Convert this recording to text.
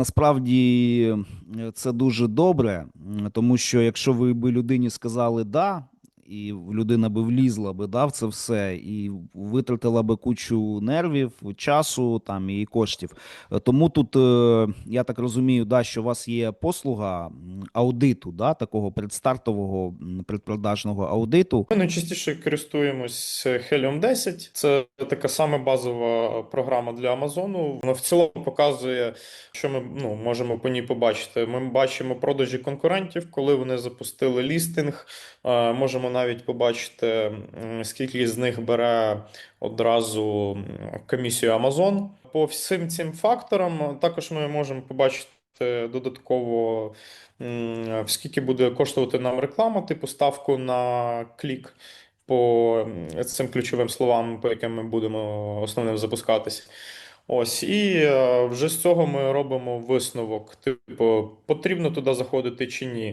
Насправді е, це дуже добре, тому що якщо ви би людині сказали да, і людина би влізла би да, в це все, і витратила би кучу нервів, часу там і коштів. Е, Тому тут е, я так розумію, да, що у вас є послуга аудиту, да, такого предстартового предпродажного аудиту. Ми найчастіше користуємось Helium 10. Це така сама базова програма для Амазону. Вона в цілому показує, що ми ну, можемо по ній побачити. Ми бачимо продажі конкурентів, коли вони запустили лістинг. Е, Можемо навіть побачити, скільки з них бере одразу комісію Amazon. По всім цим факторам також ми можемо побачити додатково, скільки буде коштувати нам реклама, типу ставку на клік по цим ключовим словам, по яким ми будемо основним запускатись. Ось, і е, вже з цього ми робимо висновок: типу, потрібно туди заходити чи ні.